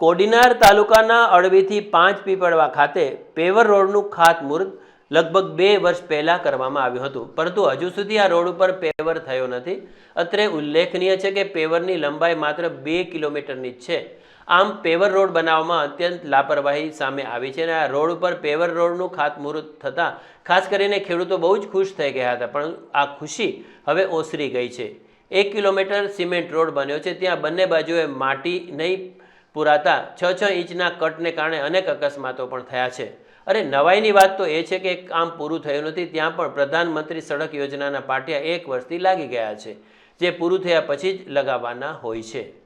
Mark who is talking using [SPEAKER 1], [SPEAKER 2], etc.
[SPEAKER 1] કોડીનાર તાલુકાના અળવીથી પાંચ પીપળવા ખાતે પેવર રોડનું ખાતમુહૂર્ત લગભગ બે વર્ષ પહેલાં કરવામાં આવ્યું હતું. પરંતુ હજુ સુધી આ રોડ ઉપર પેવર થયો નથી. અત્રે ઉલ્લેખનીય છે કે પેવરની લંબાઈ માત્ર બે કિલોમીટરની જ છે. આમ, પેવર રોડ બનાવવામાં અત્યંત લાપરવાહી સામે આવી છે અને આ રોડ ઉપર પેવર રોડનું ખાતમુહૂર્ત થતાં ખાસ કરીને ખેડૂતો બહુ જ ખુશ થઈ ગયા હતા, પણ આ ખુશી હવે ઓસરી ગઈ છે. એક કિલોમીટર સિમેન્ટ રોડ બન્યો છે. ત્યાં બંને બાજુએ માટી નહીં પુરાતા છ છ ઇંચના કટને કારણે અનેક અકસ્માતો પણ થયા છે. અરે, નવાઈની વાત તો એ છે કે કામ પૂરું થયું નથી, ત્યાં પણ પ્રધાનમંત્રી સડક યોજનાના પાટિયા એક વર્ષથી લાગી ગયા છે, જે પૂરું થયા પછી જ લગાવવાના હોય છે.